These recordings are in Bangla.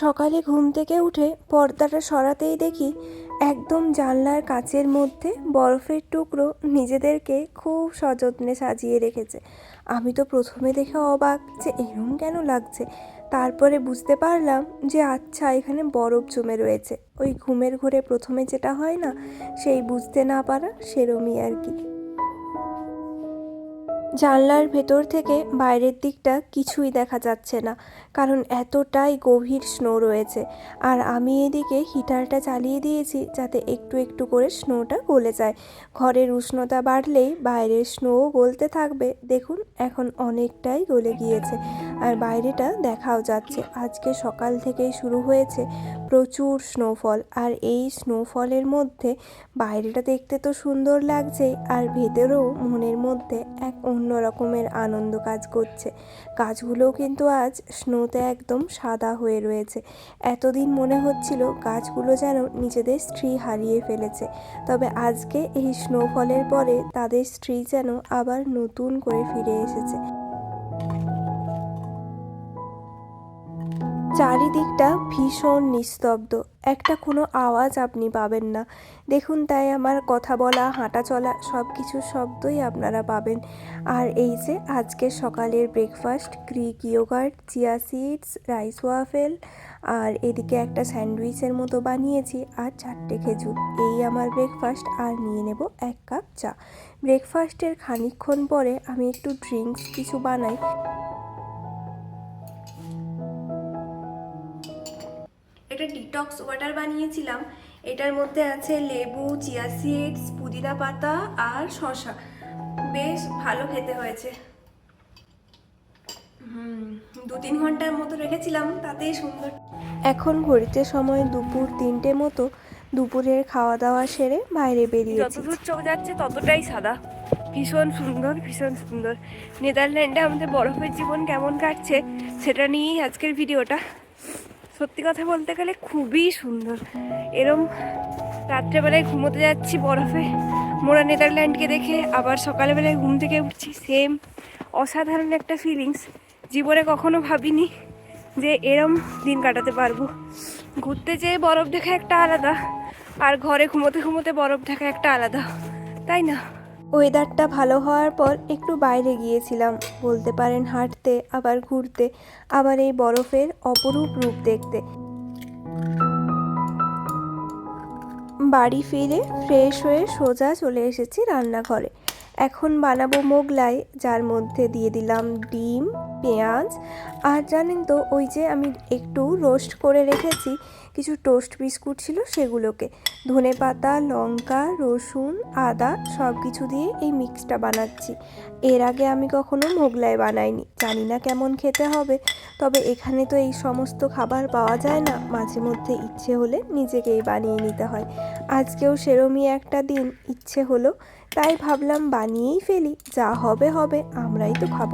সকালে ঘুম থেকে উঠে পর্দাটা সরাতেই দেখি একদম জানলার কাচের মধ্যে বরফের টুকরো নিজেদেরকে খুব সযত্নে সাজিয়ে রেখেছে। আমি তো প্রথমে দেখে অবাক যে এরম কেন লাগছে? তারপরে বুঝতে পারলাম যে আচ্ছা এখানে বরফ জমে রয়েছে। ওই ঘুমের ঘরে প্রথমে যেটা হয় না, সেই বুঝতে না পারা সেরমই আর কি। জানলার ভেতর থেকে বাইরের দিকটা কিছুই দেখা যাচ্ছে না, কারণ এতটাই গভীর স্নো রয়েছে। আর আমি এদিকে হিটারটা চালিয়ে দিয়েছি যাতে একটু একটু করে স্নোটা গলে যায়। ঘরের উষ্ণতা বাড়লেই বাইরের স্নোও গলতে থাকবে। দেখুন, এখন অনেকটাই গলে গিয়েছে। আর বাইরেটা দেখাও যাচ্ছে। আজকে সকাল থেকেই শুরু হয়েছে প্রচুর স্নোফল আর এই স্নোফলের মধ্যে বাইরেটা দেখতে তো সুন্দর লাগছেই, আর ভেতরেও মনের মধ্যে এক অন্য রকমের আনন্দ কাজ করছে। গাছগুলোও কিন্তু আজ স্নোতে একদম সাদা হয়ে রয়েছে। এতদিন মনে হচ্ছিল গাছগুলো যেন নিজেদের স্ত্রী হারিয়ে ফেলেছে। তবে আজকে এই স্নোফলের পরে তাদের স্ত্রী যেন আবার নতুন করে ফিরে এসেছে। চারিদিকটা ভীষণ নিস্তব্ধ। একটা কোনো আওয়াজ আপনি পাবেন না। দেখুন, তাই আমার কথা বলা, হাঁটা চলা সব কিছু শব্দই আপনারা পাবেন। আর এই যে আজকে সকালের breakfast Greek yoghurt chia seeds rice waffle আর এদিকে একটা স্যান্ডউইচের মতো বানিয়েছি আর চারটে খেজুর। এই আমার ব্রেকফাস্ট আর নিয়ে নেব এক কাপ চা। ব্রেকফাস্টের খানিকক্ষণ পরে আমি একটু ড্রিঙ্কস কিছু বানাই। এটা ডিটক্স ওয়াটার বানিয়েছিলাম। এটার মধ্যে আছে লেবু চিয়া সিডস পুদিনা পাতা আর শসা। বেশ ভালো খেতে হয়েছে। দু তিন ঘণ্টার মতো রেখেছিলাম, তাতেই সুন্দর। এখন ঘড়িতে সময় দুপুর তিনটে মতো, দুপুরের খাওয়া দাওয়া সেরে বাইরে বেরিয়েছি। যতদূর চোখ যাচ্ছে ততটাই সাদা। ভীষণ সুন্দর ভীষণ সুন্দর। নেদারল্যান্ডে আমাদের বরফের জীবন কেমন কাটছে, সেটা নিয়েই আজকের ভিডিওটা। সত্যি কথা বলতে গেলে খুবই সুন্দর। এরম রাত্রেবেলায় ঘুমোতে যাচ্ছি বরফে। মোরা নেদারল্যান্ডকে দেখে আবার সকালবেলায় ঘুম থেকে উঠছি। সেম অসাধারণ একটা ফিলিংস জীবনে কখনো ভাবিনি যে এরম দিন কাটাতে পারব। ঘুরতে যেয়ে বরফ দেখা একটা আলাদা, আর ঘরে ঘুমোতে ঘুমোতে বরফ দেখা একটা আলাদা। তাই না? ওয়েদারটা ভালো হওয়ার পর একটু বাইরে গিয়েছিলাম। বলতে পারেন হাঁটতে, আবার ঘুরতে, আবার এই বরফের অপরূপ রূপ দেখতে। বাড়ি ফিরে ফ্রেশ হয়ে সোজা চলে এসেছি রান্নাঘরে। এখন বানাবো মোগলাই, যার মধ্যে দিয়ে দিলাম ডিম পেঁয়াজ আর জানেন তো, ওই যে আমি একটু রোস্ট করে রেখেছি, কিছু টোস্ট বিস্কুট ছিল সেগুলোকে। ধনে পাতা, লঙ্কা, রসুন, আদা সব কিছু দিয়ে এই মিক্সটা বানাচ্ছি। এর আগে আমি কখনো মোগলাই বানাইনি, জানি না কেমন খেতে হবে। তবে এখানে তো এই সমস্ত খাবার পাওয়া যায় না, মাঝে মধ্যে ইচ্ছে হলে নিজেকেই বানিয়ে নিতে হয়। আজকেও সেরমই একটা দিন, ইচ্ছে হলো। তাই ভাবলাম বানিয়েই ফেলি, যা হবে হবে, আমরাই তো খাব।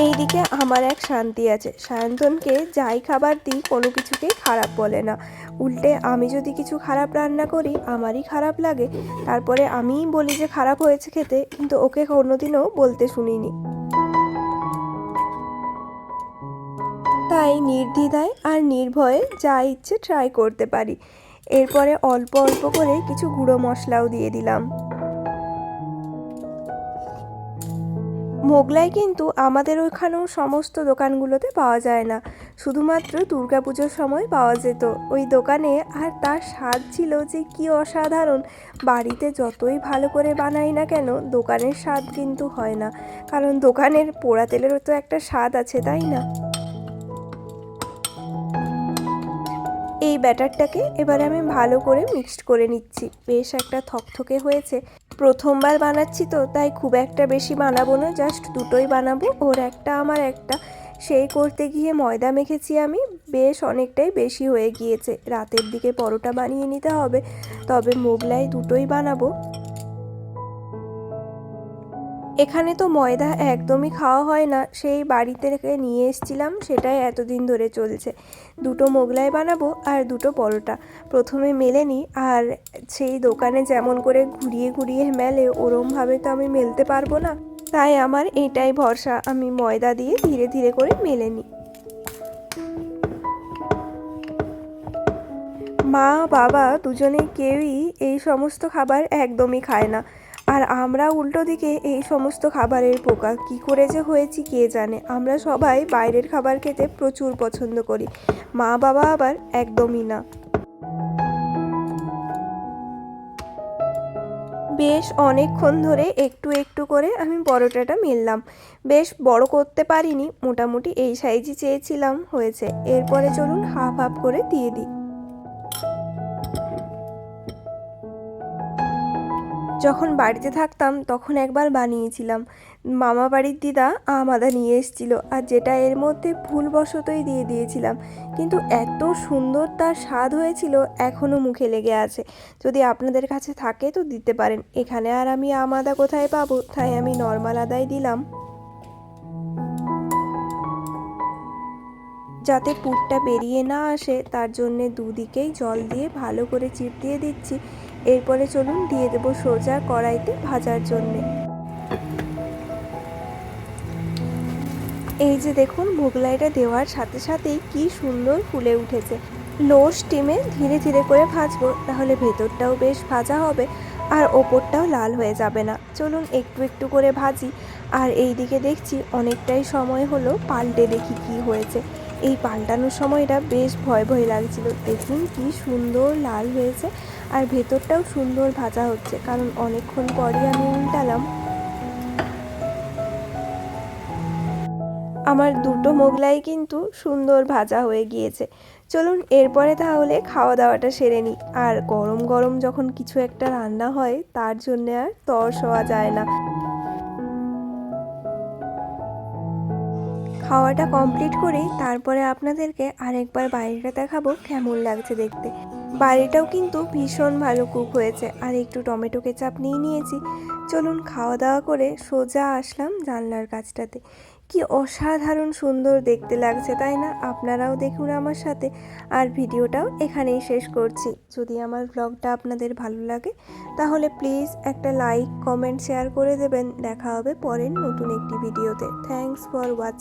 এইদিকে আমার এক শান্তি আছে। সায়ন্তনকে যাই খাবার দিই, কোনো কিছুকেই খারাপ বলে না। উল্টে আমি যদি কিছু খারাপ রান্না করি, আমারই খারাপ লাগে। তারপরে আমিই বলি যে খারাপ হয়েছে খেতে, কিন্তু ওকে কোনোদিনও বলতে শুনিনি। তাই নির্দ্বিধায় আর নির্ভয়ে যা ইচ্ছে ট্রাই করতে পারি। এরপরে অল্প অল্প করে কিছু গুঁড়ো মশলাও দিয়ে দিলাম। মোগলাই কিন্তু আমাদের ওইখানেও সমস্ত দোকানগুলোতে পাওয়া যায় না। শুধুমাত্র দুর্গাপুজোর সময় পাওয়া যেত। ওই দোকানে আর তার স্বাদ ছিল যে কি অসাধারণ। বাড়িতে যতই ভালো করে বানাই না কেন, দোকানের স্বাদ কিন্তু হয় না। কারণ দোকানের পোড়া তেলেরও তো একটা স্বাদ আছে, তাই না? এই ব্যাটারটাকে এবারে আমি ভালো করে মিক্সড করে নিচ্ছি। বেশ একটা থকথকে হয়েছে। প্রথমবার বানাচ্ছি তো, তাই খুব একটা বেশি বানাবো না, জাস্ট দুটোই বানাবো। ওর একটা, আমার একটা। সেই করতে গিয়ে ময়দা মেখেছি আমি। বেশ অনেকটাই বেশি হয়ে গিয়েছে। রাতের দিকে পরোটা বানিয়ে নিতে হবে। তবে মোগলাই দুটোই বানাবো। এখানে তো ময়দা একদমই খাওয়া হয় না। সেই বাড়িতে নিয়ে এসছিলাম, সেটাই এতদিন ধরে চলছে। দুটো মোগলাই বানাবো আর দুটো পরোটা। প্রথমে মেলে নিই আর সেই দোকানে যেমন করে ঘুরিয়ে ঘুরিয়ে মেলে, ওরমভাবে তো আমি মেলতে পারব না। তাই আমার এটাই ভরসা, আমি ময়দা দিয়ে ধীরে ধীরে করে মেলে নিই। মা, বাবা দুজনে কেউই এই সমস্ত খাবার একদমই খায় না। আর আমরা উল্টো দিকে এই সমস্ত খাবারের পোকা কি করে যে হয়েছি কে জানে? আমরা সবাই বাইরের খাবার খেতে প্রচুর পছন্দ করি। মা বাবা আবার একদমই না। বেশ অনেকক্ষণ ধরে একটু একটু করে আমি পরোটাটা মেললাম। বেশ বড় করতে পারিনি, মোটামুটি এই সাইজই চেয়েছিলাম হয়েছে। এরপরে চলুন হাফ হাফ করে দিয়ে দিই। যখন বাড়িতে থাকতাম, তখন একবার বানিয়েছিলাম। মামা বাড়ির দিদা আমাদা নিয়ে এসেছিল আর যেটা এর মধ্যে ভুলবশতই দিয়ে দিয়েছিলাম। কিন্তু এত সুন্দর তার স্বাদ হয়েছিল এখনও মুখে লেগে আছে। যদি আপনাদের কাছে থাকে তো দিতে পারেন। এখানে আর আমি আমাদা কোথায় পাবো? তাই আমি নর্মাল আদাই দিলাম। যাতে পুরটা বেরিয়ে না আসে, তার জন্যে দুদিকেই জল দিয়ে ভালো করে চিপ দিয়ে দিচ্ছি। এরপরে চলুন দিয়ে দেবো সোজা কড়াইতে ভাজার জন্যে। এই যে দেখুন, মোগলাইটা দেওয়ার সাথে সাথেই কি সুন্দর ফুলে উঠেছে। লো স্টিমে ধীরে ধীরে করে ভাজবো, তাহলে ভেতরটাও বেশ ভাজা হবে আর ওপরটাও লাল হয়ে যাবে না। চলুন একটু একটু করে ভাজি। আর এই দিকে দেখছি অনেকটাই সময় হলো পাল্টে দেখি কি হয়েছে। এই পাল্টানোর সময়টা বেশ ভয় ভয় লাগছিল। দেখুন কি সুন্দর লাল হয়েছে আর ভেতরটাও সুন্দর ভাজা হচ্ছে, কারণ অনেকক্ষণ পরই আমি উল্টালাম। আমার দুটো মোগলাই কিন্তু সুন্দর ভাজা হয়ে গিয়েছে। চলুন এরপরে তাহলে খাওয়া দাওয়াটা সেরে নিই। আর গরম গরম যখন কিছু একটা রান্না হয়, তার জন্য আর তর হওয়া যায় না। খাওয়াটা কমপ্লিট করেই তারপরে আপনাদেরকে আরেকবার বাইরেটা দেখাবো কেমন লাগছে দেখতে। বাড়িটাও কিন্তু ভীষণ ভালো কুক হয়েছে। আর একটু টমেটো কেচাপ নিয়ে নিয়েছি। চলুন খাওয়া দাওয়া করে সোজা আসলাম জানলার কাছটাতে। কি অসাধারণ সুন্দর দেখতে লাগছে, তাই না? আপনারাও দেখুন আমার সাথে। আর ভিডিওটাও এখানেই শেষ করছি। যদি আমার ব্লগটা আপনাদের ভালো লাগে, তাহলে প্লিজ একটা লাইক কমেন্ট শেয়ার করে দেবেন। দেখা হবে পরের নতুন একটি ভিডিওতে। Thanks for watching